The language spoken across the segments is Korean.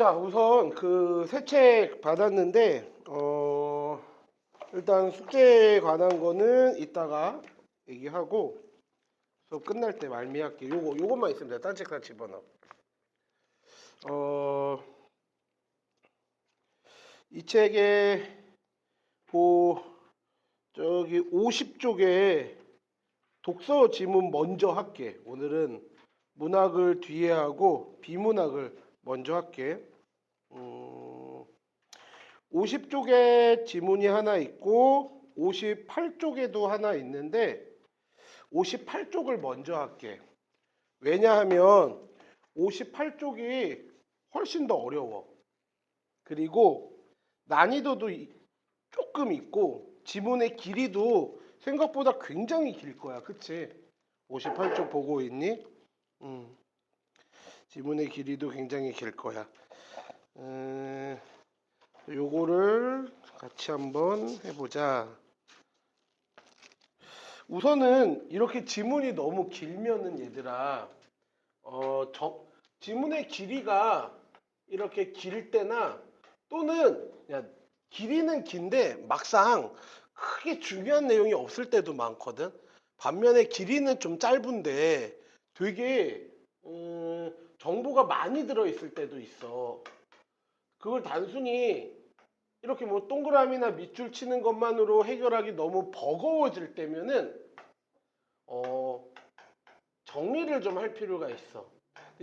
자, 우선 그 새 책 받았는데 어 일단 숙제에 관한 거는 이따가 얘기하고 수업 끝날 때 말미할게. 요거 요것만 있으면 돼. 딴책 다 집어넣어. 어, 이 책에 그 저기 50쪽에 독서 지문 먼저 할게. 오늘은 문학을 뒤에 하고 비문학을 먼저 할게. 음, 50쪽에 지문이 하나 있고 58쪽에도 하나 있는데 58쪽을 먼저 할게. 왜냐하면 58쪽이 훨씬 더 어려워. 그리고 난이도도 이- 조금 있고 지문의 길이도 생각보다 굉장히 길 거야. 그치? 58쪽 보고 있니? 음. 지문의 길이도 굉장히 길 거야. 음, 요거를 같이 한번 해보자. 우선은 이렇게 지문이 너무 길면은 얘들아, 어, 저, 지문의 길이가 이렇게 길 때나 또는 야, 길이는 긴데 막상 크게 중요한 내용이 없을 때도 많거든. 반면에 길이는 좀 짧은데 되게 음, 정보가 많이 들어있을 때도 있어. 그걸 단순히 이렇게 뭐 동그라미나 밑줄 치는 것만으로 해결하기 너무 버거워질 때면은 어, 정리를 좀 할 필요가 있어.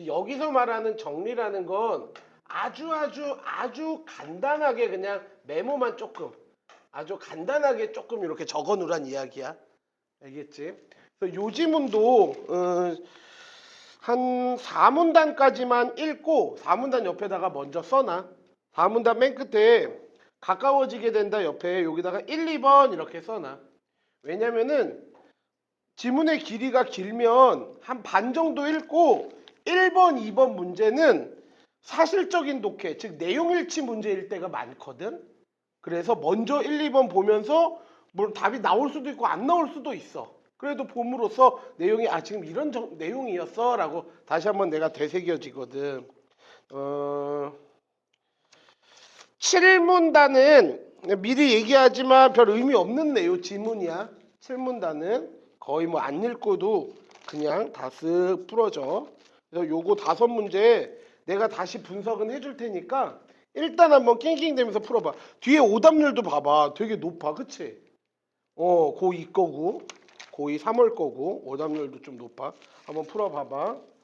여기서 말하는 정리라는 건 아주 아주 아주 간단하게 그냥 메모만 조금 아주 간단하게 조금 이렇게 적어 놓으란 이야기야. 알겠지? 그래서 요 지문도 어, 한 4문단까지만 읽고 4문단 옆에다가 먼저 써놔. 4문단 맨 끝에 가까워지게 된다 옆에 여기다가 1, 2번 이렇게 써놔. 왜냐면은 지문의 길이가 길면 한 반 정도 읽고 1번, 2번 문제는 사실적인 독해, 즉 내용 일치 문제일 때가 많거든. 그래서 먼저 1, 2번 보면서 물론 답이 나올 수도 있고 안 나올 수도 있어. 그래도 봄으로써 내용이 아 지금 이런 정- 내용이었어라고 다시 한번 내가 되새겨지거든. 어 7문단은 미리 얘기하지만 별 의미 없는 내용 지문이야. 7문단은 거의 뭐 안 읽고도 그냥 다 쓱 풀어져. 그래서 요거 다섯 문제 내가 다시 분석은 해줄 테니까 일단 한번 낑낑대면서 풀어봐. 뒤에 오답률도 봐봐. 되게 높아. 그치? 어, 고2 거고, 고2 3월 거고, 오답률도 좀 높아. 한번 풀어봐봐.